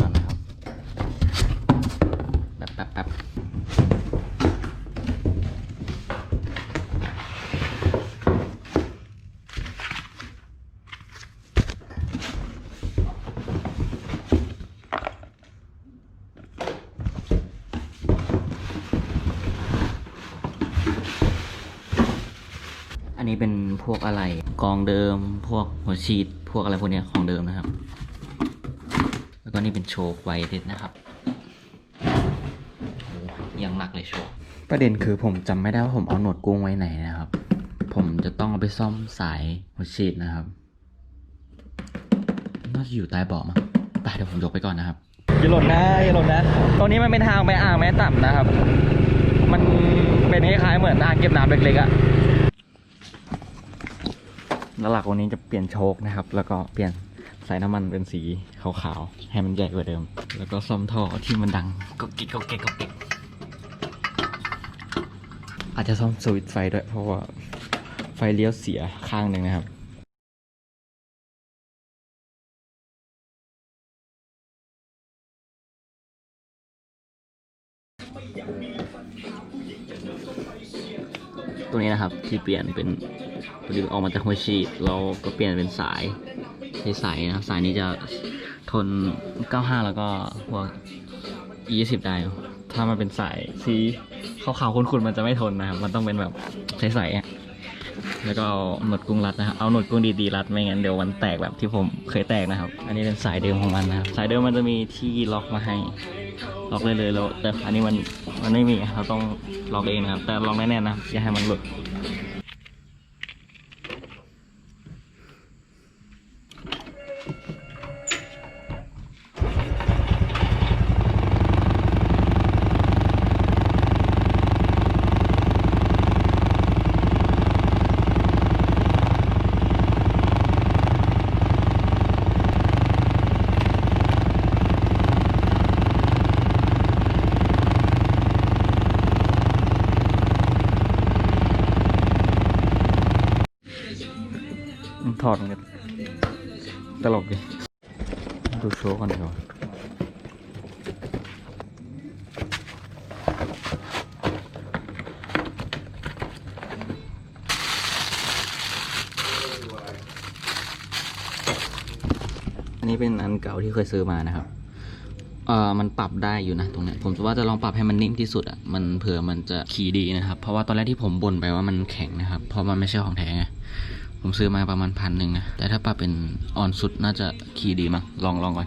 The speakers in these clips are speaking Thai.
ก่อนนะครับแป๊บแป๊บแป๊บอันนี้เป็นพวกอะไรกองเดิม พวกหัวฉีด พวกอะไรพวกนี้ของเดิมนะครับ ก็นี่เป็นโชคไวเด็ดนะครับโอ้ยังหนักเลยโชคประเด็นคือผมจำไม่ได้ว่าผมเอาหนวดกุ้งไว้ไหนนะครับ ผมจะต้องเอาไปซ่อมสายหัวฉีดนะครับ น่าจะอยู่ใต้เบาะมั้งไปเดี๋ยวผมยกไปก่อนนะครับ อย่าหล่นนะ อย่าหล่นนะ ตรงนี้มันเป็นทางไปอ่างแม่ต่ำนะครับ มันเป็นคล้ายๆเหมือนอ่างเก็บน้ำเล็กๆอะแล้วหลักวันนี้จะเปลี่ยนโชคนะครับ แล้วก็เปลี่ยน สายน้ำมันเป็นสีขาวๆ ให้มันใหญ่กว่าเดิม แล้วก็ซ่อมท่อที่มันดังก็กิ๊กก็เก๊กก็เก๊กอาจจะซ่อมสวิตช์ไฟด้วย เพราะว่าไฟเลี้ยวเสียข้างหนึ่งนะครับตัวนี้นะครับที่เปลี่ยนเป็นพอดีออกมาจากหัวฉีดเราก็เปลี่ยนเป็นสาย ใสๆนะครับสายนี้จะทน 95 แล้วก็พวก20 ได้ ถ้ามันเป็นสายสีขาวๆขุ่นๆมันจะไม่ทนนะครับ มันต้องเป็นแบบใสๆอะแล้วก็เอาหนวดกุ้งรัดนะครับ เอาหนวดกุ้งดีๆรัดไม่งั้นเดี๋ยวมันแตกแบบที่ผมเคยแตกนะครับ อันนี้เป็นสายเดิมของมันนะครับ สายเดิมมันจะมีที่ล็อกมาให้ ล็อกเลยเลยแล้วแต่อันนี้มันมันไม่มีเราต้องล็อกเองนะครับ แต่ล็อกแน่ๆนะอย่าให้มันหลุด ถอดมันกันตลกดิดูโชว์ก่อนเดี๋ยวาอันนี้เป็นอันเก่าที่เคยซื้อมานะครับ เอ่อ มันปรับได้อยู่นะตรงเนี้ย ผมว่าจะลองปรับให้มันนิ่มที่สุดอะ มันเผื่อมันจะขี่ดีนะครับ เพราะว่าตอนแรกที่ผมบ่นไปว่ามันแข็งนะครับ เพราะมันไม่ใช่ของแท้ไง ผมซื้อมาประมาณพันหนึ่งนะ แต่ถ้าปรับเป็นออนสุดน่าจะขี่ดีมั้งลองลองก่อน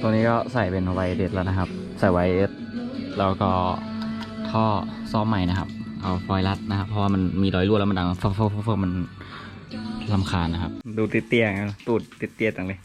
ตัวนี้ก็ใส่เป็นไวเด็ดแล้วนะครับ ใส่ไวเอสแล้วก็ท่อซ่อมใหม่นะครับ เอาฟอยล์รัดนะครับ เพราะว่ามันมีรอยรั่วแล้วมันดังฟอกฟอกฟอกฟอกมันลำคาญนะครับ ดูเตี้ยๆนะตูดเตี้ยๆจังเลย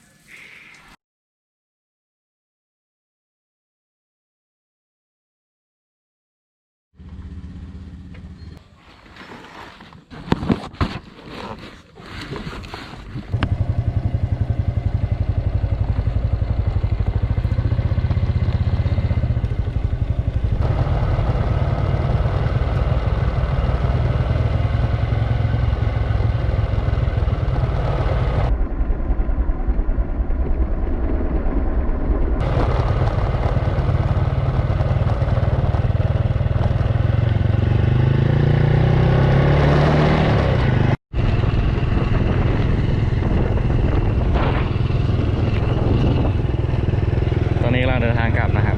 ลังเดินทางกลับนะครับ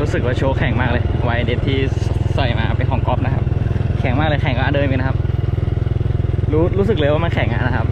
รู้สึกว่าโชว์แข็งมากเลย ไวเด็ดที่ใส่มาเป็นของกอล์ฟนะครับ แข็งมากเลยแข็งก็เดินไปนะครับ รู้รู้สึกเลยว่ามันแข็งนะครับ